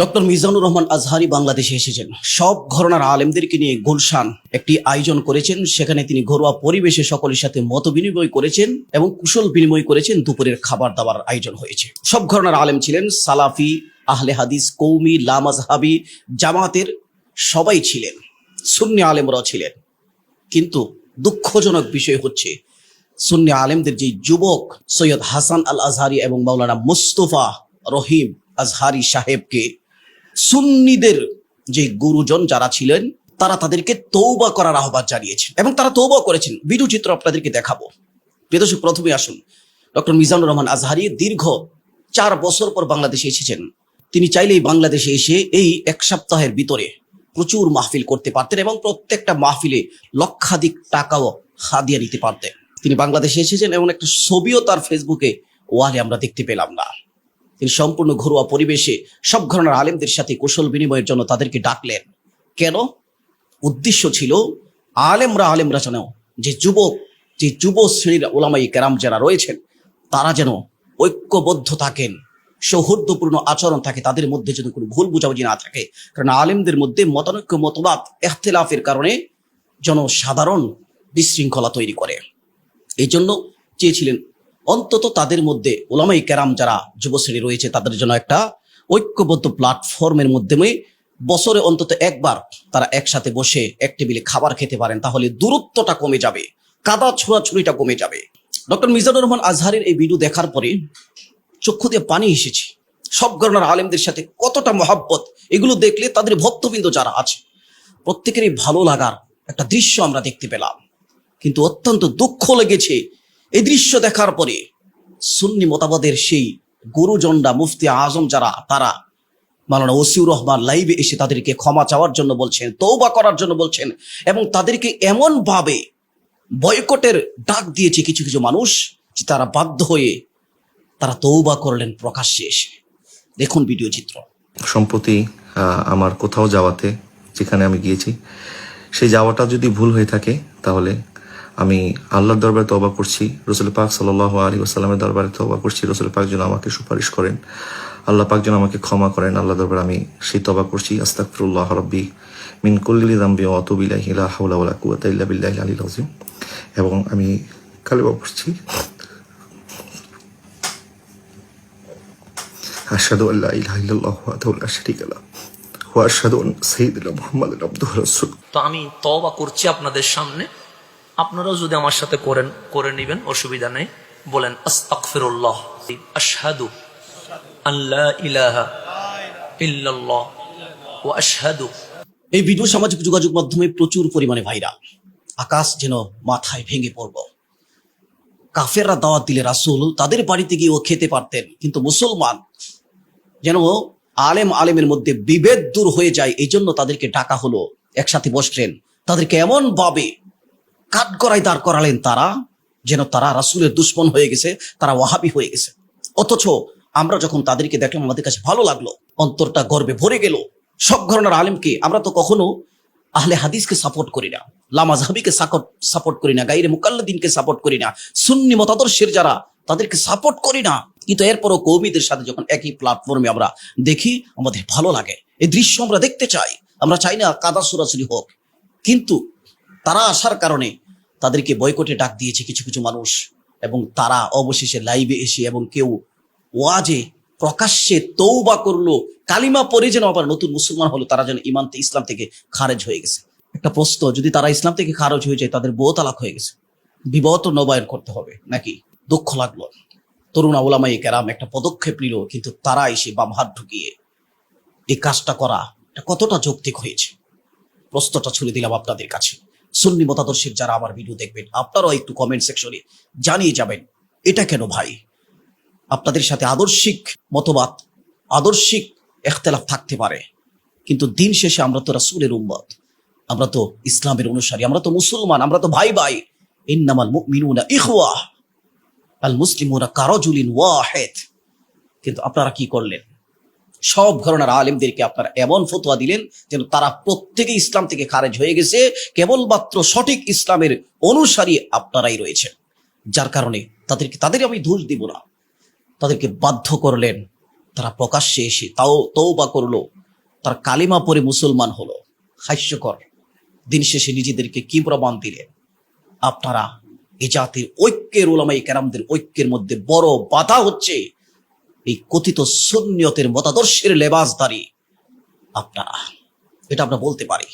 Doctor Mizanur Rahman Azhari বাংলাদেশে এসেছেন। সব ঘরনার আলেমদেরকে নিয়ে গুলশান একটি আয়োজন করেছেন। সেখানে তিনি ঘরোয়া পরিবেশে সকলের সাথে মত বিনিময় করেছেন এবং কুশল বিনিময় করেছেন দুপুরের খাবার দাবার আয়োজন হয়েছে। সব ঘরনার আলেম ছিলেন সালাফি, আহলে হাদিস, কৌমি লামাজহাবি জামাতের সবাই ছিলেন, সুন্নি আলেমরাও ছিলেন। কিন্তু দুঃখজনক বিষয় হচ্ছে, সুন্নি আলেমদের যে যুবক সৈয়দ হাসান আল আজহারি এবং মাওলানা মুস্তফা রহিম আজহারি সাহেবকে সুন্নিদের যে গুরুজন যারা ছিলেন, তারা তাদেরকে তৌবা করার আহ্বান জানিয়েছেন। এবং তারা তৌবা করেছেন। ভিডিও চিত্র আপনাদেরকে দেখাবো। প্রিয়দর্শক প্রথমে আসুন। ডক্টর মিজানুর রহমান আজহারি দীর্ঘ চার বছর পর বাংলাদেশে এসেছেন। তিনি চাইলেই বাংলাদেশে এসে এই এক সপ্তাহের ভিতরে প্রচুর মাহফিল করতে পারতেন এবং প্রত্যেকটা মাহফিলে লক্ষাধিক টাকাও হাদিয়া নিতে পারতেন। তিনি বাংলাদেশে এসেছেন এবং একটা ছবিও তার ফেসবুকে ওয়ালে আমরা দেখতে পেলাম না। তিনি সম্পূর্ণ ঘরোয়া পরিবেশে সব ধরনের আলেমদের সাথে কুশল বিনিময়ের জন্য তাদেরকে ডাকলেন। কেন? উদ্দেশ্য ছিল আলেমরা আলেমরা যেন, যে যুবক, যে যুব শ্রেণির ওলামাই কেরাম যারা রয়েছেন, তারা যেন ঐক্যবদ্ধ থাকেন, সৌহার্দ্যপূর্ণ আচরণ থাকে, তাদের মধ্যে যেন কোনো ভুল বুঝাবুঝি না থাকে। কারণ আলেমদের মধ্যে মতানৈক্য, মতবাদ, এখতেলাফের কারণে জনসাধারণ বিশৃঙ্খলা তৈরি করে। এই জন্য চেয়েছিলেন অন্তত তাদের মধ্যে ওলামাই কেরাম যারা যুবশ্রেণী রয়েছে, তাদের জন্য একটা ঐক্যবদ্ধ প্ল্যাটফর্মের মাধ্যমে বছরে অন্তত একবার তারা একসাথে বসে এক টেবিলে খাবার খেতে পারেন, তাহলে দূরত্বটা কমে যাবে, কাদা ছোড়াছুড়িটা কমে যাবে। ডক্টর মিজানুর রহমান আজহারের এই ভিডিও দেখার পরে চক্ষু দিয়ে পানি এসেছে। সব ধরনের আলেমদের সাথে কতটা মহাব্বত, এগুলো দেখলে তাদের ভক্তবৃন্দ যারা আছে, প্রত্যেকেরই ভালো লাগার একটা দৃশ্য আমরা দেখতে পেলাম। কিন্তু অত্যন্ত দুঃখ লেগেছে এই দৃশ্য দেখার পরে সুন্নি মতাবাদের সেই গুরুজনরা, মুফতি আজম যারা, তারা মালানা ওসিউর রহমান লাইভে এসে তাদেরকে ক্ষমা চাওয়ার জন্য বলছেন তৌবা করার জন্য বলছেন এবং তাদেরকে এমন ভাবে বয়কটের ডাক দিয়েছে কিছু কিছু মানুষ যে তারা বাধ্য হয়ে তারা তৌবা করলেন প্রকাশ্যে এসে। দেখুন ভিডিও চিত্র। সম্প্রতি আমার কোথাও যাওয়াতে যেখানে আমি গিয়েছি, সেই যাওয়াটা যদি ভুল হয়ে থাকে, তাহলে আমি আল্লাহর দরবারে তবা করছি, রসুল পাক সাল আলী ওসাল্লামের দরবারে তবা করছি, রসুল পাক যেন আমাকে সুপারিশ করেন। আল্লাহ পাক যেন আমাকে ক্ষমা করেন আল্লাহ দরবারে আমি সেই তবা করছি। আস্তাকফিরুল্লাহ রব্বি মিন কুল্লি দাম্বি অতবিলাহি লা হাওলা ওয়ালা কুওয়াতা ইল্লা বিল্লাহিল আলিল আযীম। এবং আমি কালেমা পড়ছি। আশহাদু আল্লা ইলাহা ইল্লাল্লাহু ওয়াহদাহু লা শারীকা লাহু ওয়া আশহাদু আন্না সাইয়্যিদানা মুহাম্মাদান আবদুহু ওয়া রাসূলুহু। তো আমি তবা করছি আপনাদের সামনে। আপনারাও যদি আমার সাথে করেন, করে নেবেন, অসুবিধা নেই। বলেন আল্লাহ আশহাদু এই ভিডিও সামাজিক যোগাযোগ মাধ্যমে প্রচুর পরিমাণে ভাইরা আকাশ যেন মাথায় ভেঙে পড়ব কাফেররা দাওয়াত দিলে রাসূল তাদের বাড়িতে গিয়ে ও খেতে পারতেন, কিন্তু মুসলমান যেন আলেম আলেমের মধ্যে বিভেদ দূর হয়ে যায় এই জন্য তাদেরকে ডাকা হলো। একসাথে বসলেন। তাদেরকে এমন ভাবে কাঠগড়ায় দাঁড় করালেন তারা, যেন তারা রাসূলের দুশ্মন হয়ে গেছে, তারা ওয়াহাবি হয়ে গেছে। অথচ আমরা যখন তাদেরকে দেখলাম, আমাদের কাছে ভালো লাগল, অন্তরটা গর্বে ভরে গেল। সব ধরনের আলেমকে আমরা তো কখনো আহলে হাদিসকে সাপোর্ট করি না লামাজহাবিকে সাপোর্ট করি না, গাইরে মুকাল্লাদিনকে সাপোর্ট করি না, সুন্নি মতাদর্শের যারা তাদেরকে সাপোর্ট করি না। কিন্তু এরপরও কৌমিদের সাথে যখন একই প্ল্যাটফর্মে আমরা দেখি, আমাদের ভালো লাগে। এই দৃশ্য আমরা দেখতে চাই। আমরা চাই না কাদা সুরাসুরি হোক। কিন্তু তারা আসার কারণে তাদেরকে বয়কটে ডাক দিয়েছে কিছু কিছু মানুষ এবং তারা অবশেষে লাইভে এসে এবং কেউ ওয়াজে প্রকাশ্যে তৌবা করল, কালিমা পরে যেন আবার নতুন মুসলমান হলো, তারা যেন ইমান ইসলাম থেকে খারেজ হয়ে গেছে। একটা প্রশ্ন, যদি তারা ইসলাম থেকে খারেজ হয়ে যায়, তাদের বউ তালাক হয়ে গেছে। বিবাহ তো নবায়ন করতে হবে নাকি? দুঃখ লাগল। তরুণ ওলামাই কেরাম একটা পদক্ষেপ নিল, কিন্তু তারা এসে বাম হাত ঢুকিয়ে এই কাজটা করা কতটা যৌক্তিক হয়েছে? প্রশ্নটা ছুড়ে দিলাম আপনাদের কাছে। সুন্নি মতাদর্শের যারা আমার ভিডিও দেখবেন, আপনারাও একটু কমেন্ট সেকশনে জানিয়ে যাবেন, এটা কেন ভাই? আপনাদের সাথে আদর্শিক মতবাদ, আদর্শিক এখতেলাফ থাকতে পারে, কিন্তু দিন শেষে আমরা তো রাসুলের উম্মত, আমরা তো ইসলামের অনুসারী, আমরা তো মুসলমান, আমরা তো ভাই ভাই। ইন্নামাল মুমিনুনা ইখওয়া, আল মুসলিমুনা কারাজুলিন ওয়াহিদ। কিন্তু আপনারা কি করলেন? সব ঘরনার আলেমদেরকে আপনারা এমন ফতোয়া দিলেন যেন তারা প্রত্যেকে ইসলাম থেকে খারেজ হয়ে গেছে, কেবলমাত্র সঠিক ইসলামের অনুসারী আপনারাই রয়েছেন। যার কারণে তাদেরকে, তাদের আমি দোষ দিব না। তাদেরকে বাধ্য করলেন, তারা প্রকাশ্যে এসে তাও তাও বা করল, তার কালিমা পরে মুসলমান হলো। হাস্যকর। দিন শেষে নিজেদেরকে কি প্রমাণ দিলেন? আপনারা এ জাতির ঐক্যের ওলামাই কেরামদের ঐক্যের মধ্যে বড় বাধা হচ্ছে। এই কথিত সুন্নিয়তের মতাদর্শের লেবাসদারি আপনারা এটা আমরা বলতে পারি।